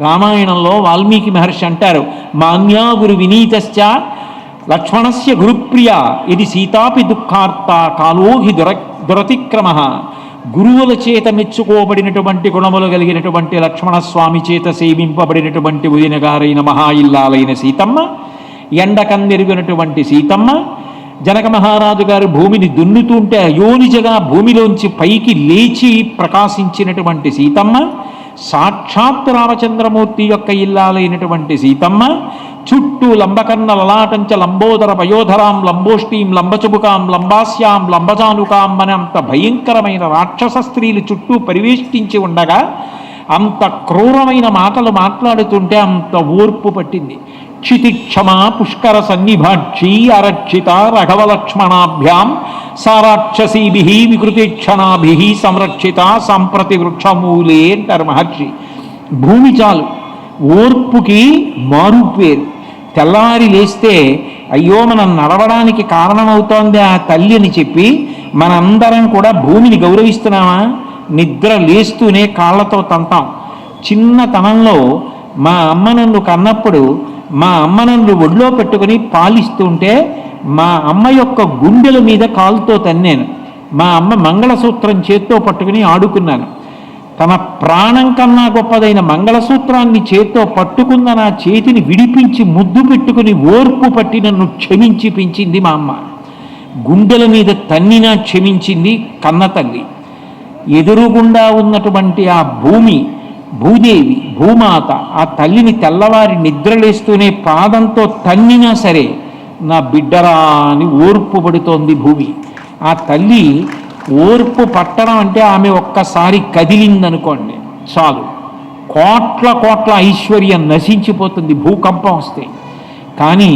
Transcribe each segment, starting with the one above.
రామాయణంలో వాల్మీకి మహర్షి అంటారు మాన్యా గురు వినీతశ్చ లక్ష్మణస్య గురుప్రియ ఇది సీతాపి దుఃఖార్త కాలోహి దుర దురతిక్రమ. గురువుల చేత మెచ్చుకోబడినటువంటి గుణములు కలిగినటువంటి లక్ష్మణస్వామి చేత సేవింపబడినటువంటి ఉదినగారైన మహా ఇల్లాలైన సీతమ్మ ఎండకందెరిగినటువంటి సీతమ్మ జనక మహారాజు గారు భూమిని దున్నుతుంటే అయోనిజగా భూమిలోంచి పైకి లేచి ప్రకాశించినటువంటి సీతమ్మ సాక్షాత్ రామచంద్రమూర్తి యొక్క ఇల్లాలైనటువంటి సీతమ్మ చుట్టూ లంబకర్ణ లలాటంచ లంబోదర పయోధరాం లంబోష్టీం లంబచుబుకాం లంబాస్యాం లంబజానుకాం అనంత భయంకరమైన రాక్షస స్త్రీలు చుట్టూ పరివేష్టించి ఉండగా అంత క్రూరమైన మాటలు మాట్లాడుతుంటే అంత ఓర్పు పట్టింది. క్షితిక్షమా పుష్కర సన్నిభాక్షి అరక్షిత రఘవలక్ష్మణాభ్యాం సారాక్షసీభి వికృతిక్షణాభి సంరక్షిత సంప్రతి వృక్షమూలే అంటారు మహర్షి భూమి చాలు. ఓర్పుకి మారు పేరు తెల్లారి లేస్తే అయ్యో మనం నడవడానికి కారణమవుతోంది ఆ తల్లి అని చెప్పి మనందరం కూడా భూమిని గౌరవిస్తున్నామా? నిద్ర లేస్తూనే కాళ్ళతో తంతాం. చిన్నతనంలో మా అమ్మ నన్ను కన్నప్పుడు మా అమ్మ నన్ను ఒళ్ళో పెట్టుకుని పాలిస్తుంటే మా అమ్మ యొక్క గుండెల మీద కాలుతో తన్నాను. మా అమ్మ మంగళసూత్రం చేత్తో పట్టుకుని ఆడుకున్నాను. తన ప్రాణం కన్నా గొప్పదైన మంగళసూత్రాన్ని చేత్తో పట్టుకున్న నా చేతిని విడిపించి ముద్దు పెట్టుకుని ఓర్పు పట్టి నన్ను క్షమించి పెంచింది మా అమ్మ. గుండెల మీద తన్నినా క్షమించింది కన్న తల్లి. ఎదురుగుండా ఉన్నటువంటి ఆ భూమి భూదేవి భూమాత ఆ తల్లిని తెల్లవారి నిద్రలేస్తూనే పాదంతో తన్నినా సరే నా బిడ్డరా అని ఓర్పు పడుతోంది భూమి. ఆ తల్లి ఓర్పు పట్టడం అంటే ఆమె ఒక్కసారి కదిలిందనుకోండి చాలు. కోట్ల కోట్ల ఐశ్వర్యం నశించిపోతుంది భూకంపం వస్తే. కానీ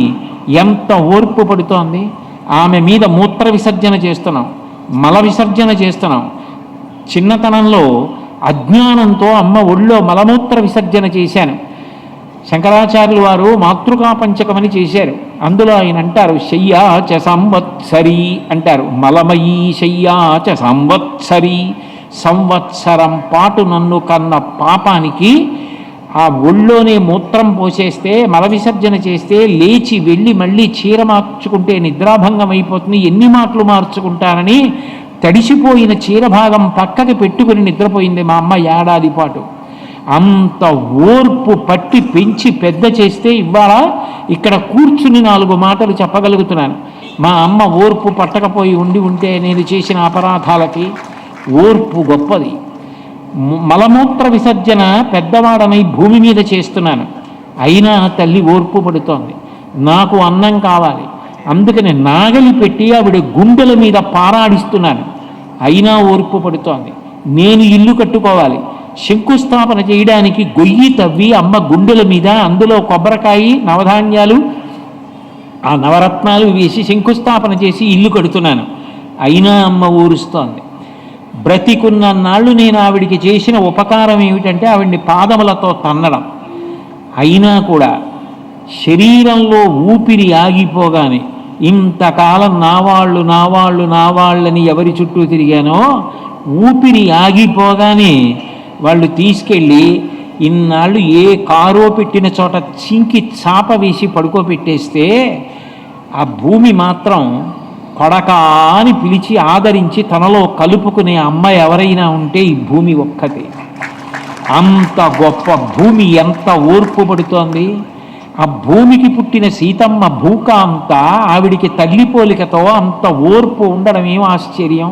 ఎంత ఓర్పు పడుతోంది? ఆమె మీద మూత్ర విసర్జన చేస్తున్నాం మల విసర్జన చేస్తున్నాం. చిన్నతనంలో అజ్ఞానంతో అమ్మ ఒళ్ళో మలమూత్ర విసర్జన చేశాను. శంకరాచార్యులు వారు మాతృకా పంచకమని చేశారు. అందులో ఆయన అంటారు శయ్యా చ సంవత్సరి అంటారు. మలమయీ శయ్యా చ సంవత్సరి సంవత్సరం పాటు నన్ను కన్న పాపానికి ఆ ఒళ్ళోనే మూత్రం పోసేస్తే మల విసర్జన చేస్తే లేచి వెళ్ళి మళ్ళీ చీర మార్చుకుంటే నిద్రాభంగం అయిపోతుంది. ఎన్ని మాటలు మార్చుకుంటానని తడిసిపోయిన చీర భాగం పక్కకి పెట్టుకుని నిద్రపోయింది మా అమ్మ ఏడాది పాటు. అంత ఓర్పు పట్టి పెంచి పెద్ద చేస్తే ఇవాళ ఇక్కడ కూర్చుని నాలుగు మాటలు చెప్పగలుగుతున్నాను. మా అమ్మ ఓర్పు పట్టకపోయి ఉండి ఉంటే నేను చేసిన అపరాధాలకి ఓర్పు గొప్పది. మలమూత్ర విసర్జన పెద్దవాడనై భూమి మీద చేస్తున్నాను. అయినా తల్లి ఓర్పు పడుతోంది. నాకు అన్నం కావాలి. అందుకని నాగలి పెట్టి ఆవిడ గుండెల మీద పారాడిస్తున్నాను. అయినా ఓర్పు పడుతోంది. నేను ఇల్లు కట్టుకోవాలి. శంకుస్థాపన చేయడానికి గొయ్యి తవ్వి అమ్మ గుండెల మీద అందులో కొబ్బరికాయ నవధాన్యాలు ఆ నవరత్నాలు వేసి శంకుస్థాపన చేసి ఇల్లు కడుతున్నాను. అయినా అమ్మ ఊరుస్తోంది. బ్రతికున్న నాళ్ళు నేను ఆవిడికి చేసిన ఉపకారం ఏమిటంటే ఆవిడ్ని పాదములతో తన్నడం. అయినా కూడా శరీరంలో ఊపిరి ఆగిపోగానే ఇంతకాలం నా వాళ్ళు నా వాళ్ళు నా వాళ్ళని ఎవరి చుట్టూ తిరిగానో ఊపిరి ఆగిపోగానే వాళ్ళు తీసుకెళ్ళి ఇన్నాళ్ళు ఏ కారో పెట్టిన చోట చింకి చాప వేసి పడుకోబెట్టేస్తే ఆ భూమి మాత్రం కొడకా అని పిలిచి ఆదరించి తనలో కలుపుకునే అమ్మ ఎవరైనా ఉంటే ఈ భూమి ఒక్కతే అంత గొప్ప భూమి ఎంత ఓర్పు పడుతోంది ఆ భూమికి పుట్టిన సీతమ్మ భూకాంత ఆవిడికి తల్లి పోలికతో అంత ఓర్పు ఉండడం ఏం ఆశ్చర్యం?